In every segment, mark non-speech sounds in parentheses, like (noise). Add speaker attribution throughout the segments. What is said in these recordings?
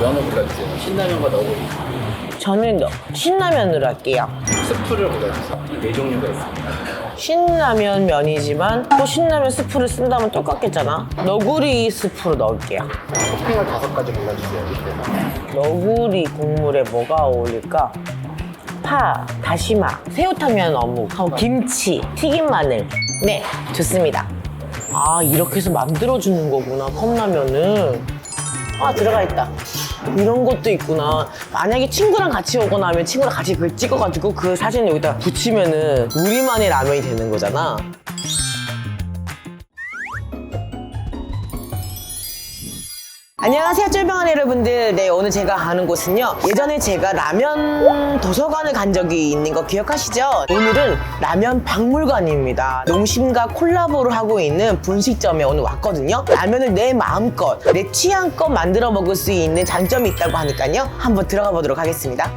Speaker 1: 면을 골라주세요. 신라면과 너구리.
Speaker 2: 저는 너- 신라면으로 할게요.
Speaker 1: 스프를 골라주세요. 네 종류가 있습니다.
Speaker 2: 신라면 면이지만 또 신라면 스프를 쓴다면 똑같겠잖아. 너구리 스프로 넣을게요.
Speaker 1: 토핑을 다섯 가지 골라주세요.
Speaker 2: 너구리 국물에 뭐가 어울릴까? 파, 다시마, 새우탕면 어묵, 김치, 튀김 마늘. 네, 좋습니다. 아, 이렇게 해서 만들어주는 거구나, 컵라면은. 아, 들어가 있다. 이런 것도 있구나. 만약에 친구랑 같이 오거나 하면 친구랑 같이 그걸 찍어가지고 그 사진 여기다 붙이면은 우리만의 라면이 되는 거잖아. 안녕하세요 쫄병한 여러분들 네 오늘 제가 가는 곳은요 예전에 제가 라면 도서관을 간 적이 있는 거 기억하시죠? 오늘은 라면 박물관입니다 농심과 콜라보를 하고 있는 분식점에 오늘 왔거든요 라면을 내 마음껏 내 취향껏 만들어 먹을 수 있는 장점이 있다고 하니까요 한번 들어가 보도록 하겠습니다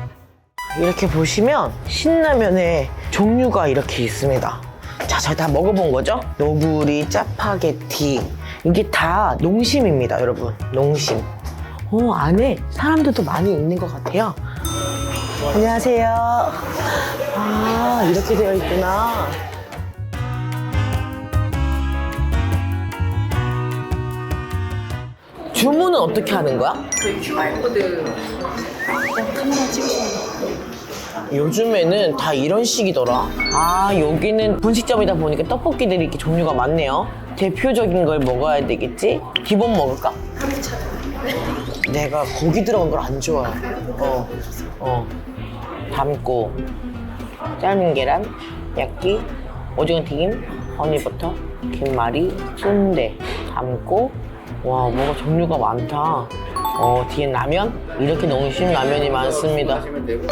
Speaker 2: 이렇게 보시면 신라면의 종류가 이렇게 있습니다 자, 저다 먹어본 거죠? 노구리, 짜파게티. 이게 다 농심입니다, 여러분. 농심. 어, 안에 사람들도 많이 있는 것 같아요. 안녕하세요. 아, 이렇게 되어 있구나. 주문은 어떻게 하는 거야?
Speaker 3: 그 QR코드 카메라 찍으시면
Speaker 2: 요즘에는 다 이런 식이더라. 아, 여기는 분식점이다 보니까 떡볶이들이 이렇게 종류가 많네요. 대표적인 걸 먹어야 되겠지? 기본 먹을까? 내가 고기 들어간 걸 안 좋아해. 어, 어. 담고, 삶은 계란, 야끼, 오징어 튀김, 허니버터, 김말이, 순대, 담고. 와, 뭐가 종류가 많다. 어, 뒤엔 라면? 이렇게 농심 라면이 많습니다.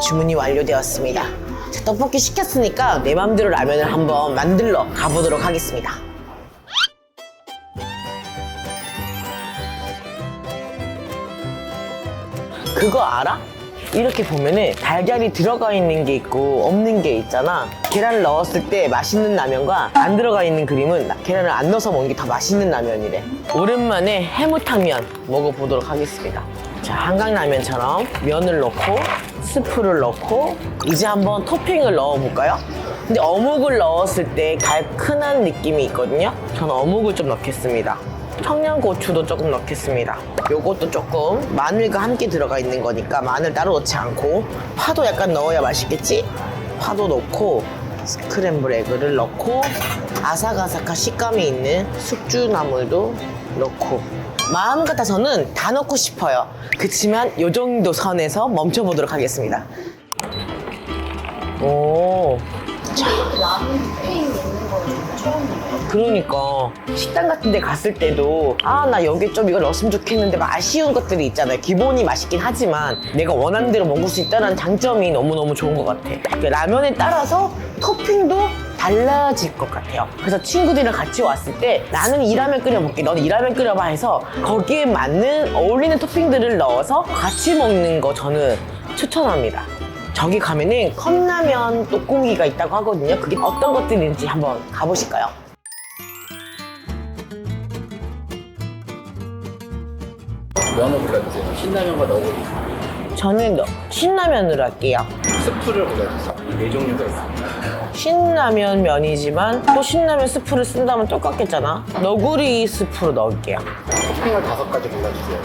Speaker 2: 주문이 완료되었습니다. 자, 떡볶이 시켰으니까 내 맘대로 라면을 한번 만들러 가보도록 하겠습니다. 그거 알아? 이렇게 보면은 달걀이 들어가 있는 게 있고 없는 게 있잖아. 계란을 넣었을 때 맛있는 라면과 안 들어가 있는 그림은 나- 계란을 안 넣어서 먹는 게 더 맛있는 라면이래. 오랜만에 해무탕면 먹어보도록 하겠습니다. 자, 한강라면처럼 면을 넣고 스프를 넣고 이제 한번 토핑을 넣어볼까요? 근데 어묵을 넣었을 때 달큰한 느낌이 있거든요. 저는 어묵을 좀 넣겠습니다. 청양고추도 조금 넣겠습니다. 요것도 조금 마늘과 함께 들어가 있는 거니까 마늘 따로 넣지 않고 파도 약간 넣어야 맛있겠지? 파도 넣고 스크램블 에그를 넣고 아삭아삭한 식감이 있는 숙주나물도 넣고 마음 같아서는 다 넣고 싶어요. 그치만 요 정도 선에서 멈춰보도록 하겠습니다. 오,
Speaker 3: 라면 뷔페인 있는 거 처음 봐요.
Speaker 2: 그러니까. 식당 같은 데 갔을 때도 아 나 여기 좀 이걸 넣었으면 좋겠는데 막 아쉬운 것들이 있잖아요. 기본이 맛있긴 하지만 내가 원하는 대로 먹을 수 있다는 장점이 너무너무 좋은 것 같아. 그 라면에 따라서 토핑도 달라질 것 같아요. 그래서 친구들이랑 같이 왔을 때 나는 이 라면 끓여볼게 너는 이 라면 끓여봐 해서 거기에 맞는 어울리는 토핑들을 넣어서 같이 먹는 거 저는 추천합니다. 저기 가면은 컵라면 또꿍이가 있다고 하거든요. 그게 어떤 것들인지 한번 가보실까요?
Speaker 1: 면을 골라주세요. 신라면과 너구리.
Speaker 2: 저는 너- 신라면으로 할게요.
Speaker 1: 스프를 골라주세요. 네 종류가 있습니다.
Speaker 2: 신라면 면이지만 또 신라면 스프를 쓴다면 똑같겠잖아. 너구리 스프로 넣을게요.
Speaker 1: 토핑을 다섯 가지 골라주세요.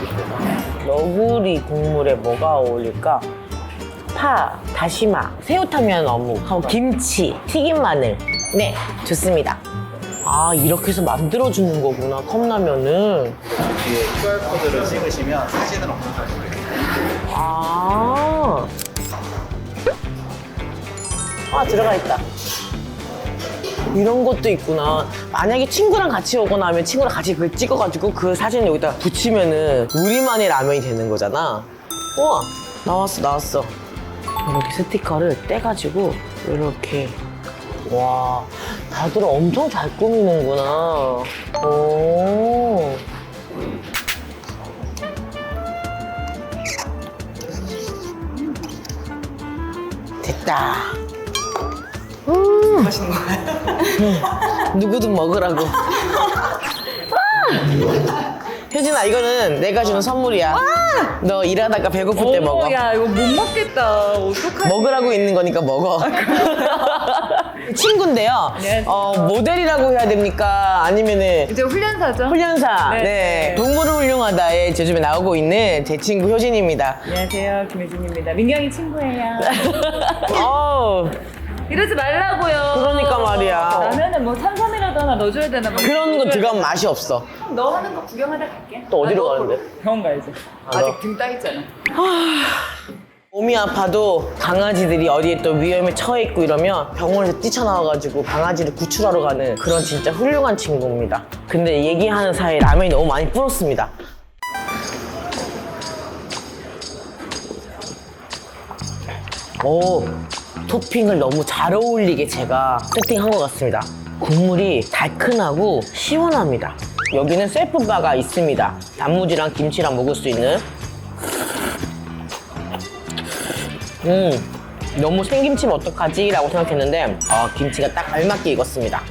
Speaker 2: 너구리 국물에 뭐가 어울릴까? 파, 다시마, 새우탕면 어묵, 김치, 튀김 마늘. 네, 좋습니다. 아, 이렇게 해서 만들어주는 거구나, 컵라면은.
Speaker 1: 뒤에 QR코드를 찍으시면 사진을 업로드하시면 돼요.
Speaker 2: 아. 아, 들어가 있다. 이런 것도 있구나. 만약에 친구랑 같이 오거나 하면 친구랑 같이 그걸 찍어가지고 그 사진 여기다 붙이면은 우리만의 라면이 되는 거잖아. 우와, 나왔어, 나왔어. 이렇게 스티커를 떼가지고 이렇게. 와, 다들 엄청 잘 꾸미는구나. 오. 됐다. 음.
Speaker 3: 하시는 거예요?
Speaker 2: 누구든 먹으라고. 아! 효진아 이거는 내가 주는 선물이야. 너 일하다가 배고플 때 먹어.
Speaker 4: 야 이거 못 먹겠다. 어떡하지?
Speaker 2: 먹으라고 있는 거니까 먹어. 친구인데요.
Speaker 4: 네.
Speaker 2: 어, 모델이라고 해야 됩니까? 아니면은
Speaker 4: 이제 훈련사죠?
Speaker 2: 훈련사.
Speaker 4: 네.
Speaker 2: 네. 동물을 훌륭하다에 요즘에 나오고 있는 제 친구 효진입니다.
Speaker 4: 안녕하세요 김혜진입니다. 민경이 친구예요. (laughs)
Speaker 2: 어우,
Speaker 4: 이러지 말라고요.
Speaker 2: 그러니까 말이야.
Speaker 4: 라면은 뭐 탄산이라도 하나 넣어줘야 되나 막
Speaker 2: 그런 거 들어가면 맛이 없어.
Speaker 4: 너 하는 거 구경하다 갈게.
Speaker 2: 또 어디로
Speaker 4: 아, 너
Speaker 2: 가는데?
Speaker 4: 병원 가야지.
Speaker 2: 아,
Speaker 4: 아직
Speaker 2: 너?
Speaker 4: 등 따있잖아.
Speaker 2: 몸이 아파도 강아지들이 어디에 또 위험에 처해 있고 이러면 병원에서 뛰쳐나와가지고 강아지를 구출하러 가는 그런 진짜 훌륭한 친구입니다. 근데 얘기하는 사이에 라면이 너무 많이 불었습니다. 오, 토핑을 너무 잘 어울리게 제가 세팅한 것 같습니다. 국물이 달큰하고 시원합니다. 여기는 셀프바가 있습니다. 단무지랑 김치랑 먹을 수 있는 음, 너무 생김치면 어떡하지? 라고 생각했는데, 어, 김치가 딱 알맞게 익었습니다.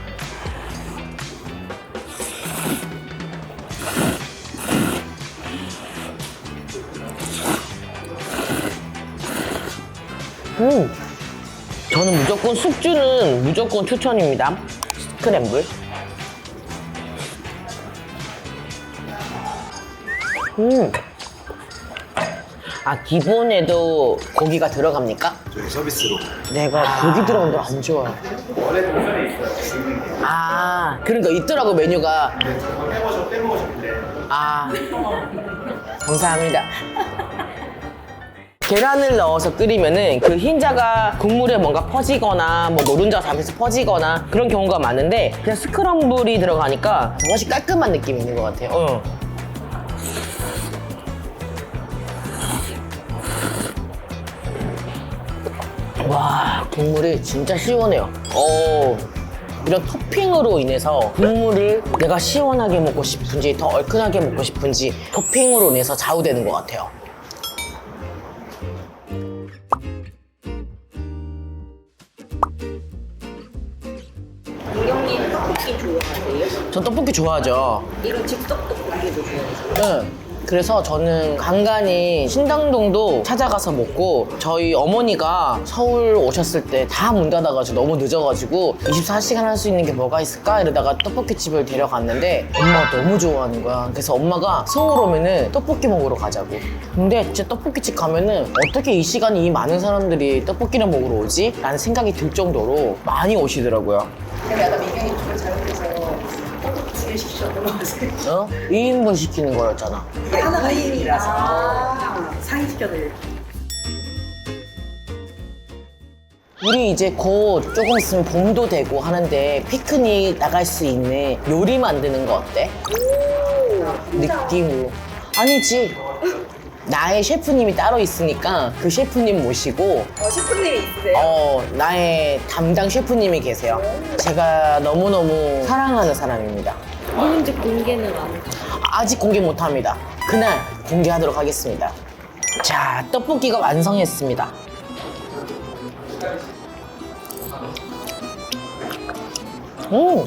Speaker 2: 음, 저는 무조건 숙주는 무조건 추천입니다. 스크램블. 음. 아, 기본에도 고기가 들어갑니까?
Speaker 1: 저희 서비스로
Speaker 2: 내가 고기 들어간 걸 안 좋아해.
Speaker 1: 원래 동선에 있어요.
Speaker 2: 아, 그러니까 있더라고 메뉴가.
Speaker 1: 빼먹으셔 빼먹으셨는데
Speaker 2: 아, 감사합니다. 계란을 넣어서 끓이면은 그 흰자가 국물에 뭔가 퍼지거나 뭐 노른자가 잠에서 퍼지거나 그런 경우가 많은데 그냥 스크럼블이 들어가니까 훨씬 깔끔한 느낌이 있는 것 같아요. 어. 와 국물이 진짜 시원해요. 오 이런 토핑으로 인해서 국물을 내가 시원하게 먹고 싶은지 더 얼큰하게 먹고 싶은지 토핑으로 인해서 좌우되는 것 같아요.
Speaker 3: 민경님 떡볶이 좋아하세요?
Speaker 2: 전 떡볶이 좋아하죠.
Speaker 3: 이런 즉석 떡볶이도 좋아하세요?
Speaker 2: 응. 그래서 저는 간간히 신당동도 찾아가서 먹고 저희 어머니가 서울 오셨을 때 다 문 닫아가지고 너무 늦어가지고 24시간 할 수 있는 게 뭐가 있을까 이러다가 떡볶이 집을 데려갔는데 엄마가 너무 좋아하는 거야. 그래서 엄마가 서울 오면은 떡볶이 먹으러 가자고. 근데 진짜 떡볶이 집 가면은 어떻게 이 시간에 이 많은 사람들이 떡볶이를 먹으러 오지? 라는 생각이 들 정도로 많이 오시더라고요.
Speaker 3: 근데 아까 민경이 정말 잘못해서 두개 시키셨던 거 아세요?
Speaker 2: 어? 2인분 시키는 거였잖아.
Speaker 3: 하나가 1인이라서 아, 상위 시켜드릴게요
Speaker 2: 우리 이제 곧 조금 있으면 봄도 되고 하는데 피크닉 나갈 수 있는 요리 만드는 거 어때? 느낌으로. 아니지. 나의 셰프님이 따로 있으니까 그 셰프님 모시고
Speaker 3: 어, 셰프님이 있으세요?
Speaker 2: 어 나의 담당 셰프님이 계세요. 제가 너무너무 사랑하는 사람입니다.
Speaker 3: 누군지 공개는 안 해요
Speaker 2: 아직 공개 못합니다. 그날 공개하도록 하겠습니다. 자, 떡볶이가 완성했습니다. 음,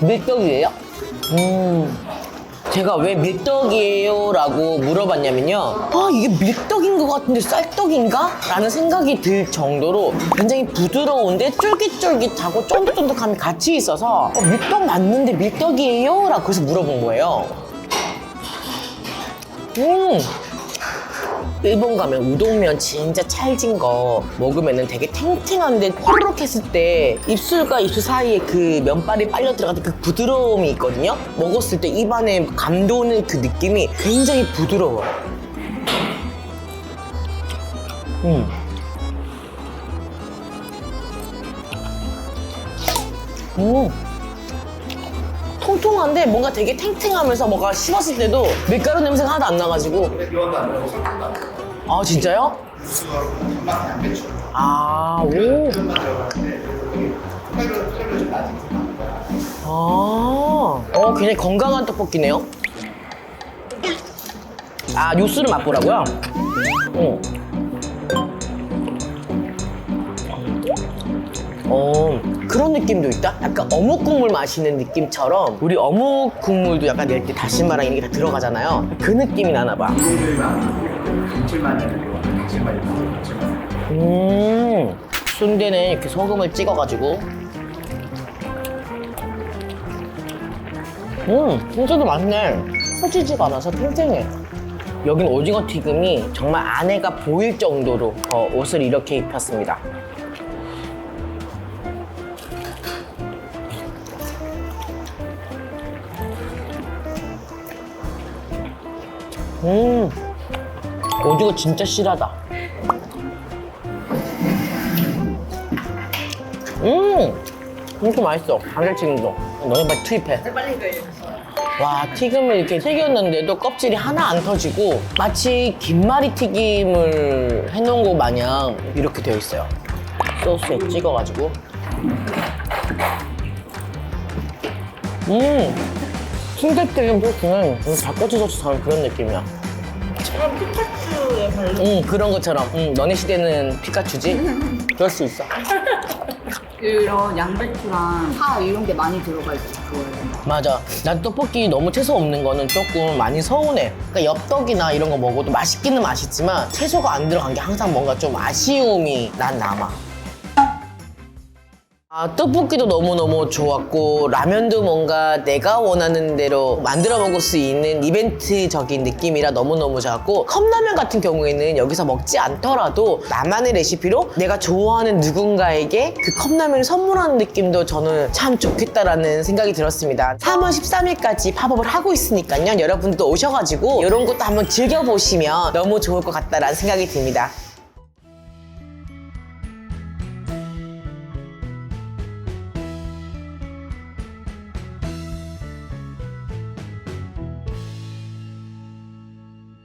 Speaker 2: 밀떡이에요? 음, 제가 왜 밀떡이에요? 라고 물어봤냐면요. 아, 이게 밀떡인 것 같은데 쌀떡인가? 라는 생각이 들 정도로 굉장히 부드러운데 쫄깃쫄깃하고 쫀득쫀득함이 같이 있어서 어, 밀떡 맞는데 밀떡이에요? 라고 그래서 물어본 거예요. 음! 일본 가면 우동면 진짜 찰진 거 먹으면은 되게 탱탱한데 호로록 했을 때 입술과 입술 사이에 그 면발이 빨려 들어가는 그 부드러움이 있거든요. 먹었을 때 입안에 감도는 그 느낌이 굉장히 부드러워요. 음. 음. 통통한데 뭔가 되게 탱탱하면서 뭔가 씹었을 때도 밀가루 냄새가 하나도 안 나가지고
Speaker 1: 나고
Speaker 2: 아 진짜요? 아, 오.
Speaker 1: 어
Speaker 2: 아, 어, 굉장히 건강한 떡볶이네요. 아, 육수를 맛보라고요? 어. 어, 그런 느낌도 있다? 약간 어묵 국물 마시는 느낌처럼 우리 어묵 국물도 약간 낼 때 다시마랑 이런 게 다 들어가잖아요. 그 느낌이 나나 봐.
Speaker 1: 음. 7만 원, 7만 원,
Speaker 2: 음 순대는 이렇게 소금을 찍어가지고. 음 진짜도 맛네. 커지지가 않아서 탱탱해. 여긴 오징어 튀김이 정말 안에가 보일 정도로 어, 옷을 이렇게 입혔습니다. 음. 오징어 진짜 실하다. 음, 이렇게 맛있어. 감자튀김도. 너네 빨리 투입해.
Speaker 3: 빨리 그
Speaker 2: 와, 튀김을 이렇게 튀겼는데도 껍질이 하나 안 터지고 마치 김말이 튀김을 해놓은 거 마냥 이렇게 되어 있어요. 소스에 찍어가지고. 음, 순대튀김 소스는 소스처럼 그런 느낌이야.
Speaker 3: 저런 피카츄의 발로
Speaker 2: 응, 그런 것처럼. 응, 너네 시대는 피카츄지? 그럴 수 있어.
Speaker 5: 이런 양배추랑 파 이런 게 많이 들어가 있어.
Speaker 2: 맞아. 난 떡볶이 너무 채소 없는 거는 조금 많이 서운해. 그러니까 엽떡이나 이런 거 먹어도 맛있기는 맛있지만 채소가 안 들어간 게 항상 뭔가 좀 아쉬움이 난 남아. 아, 떡볶이도 너무너무 좋았고 라면도 뭔가 내가 원하는 대로 만들어 먹을 수 있는 이벤트적인 느낌이라 너무너무 좋았고 컵라면 같은 경우에는 여기서 먹지 않더라도 나만의 레시피로 내가 좋아하는 누군가에게 그 컵라면을 선물하는 느낌도 저는 참 좋겠다라는 생각이 들었습니다. 3월 13일까지 팝업을 하고 있으니까요. 여러분도 오셔가지고 이런 것도 한번 즐겨보시면 너무 좋을 것 같다라는 생각이 듭니다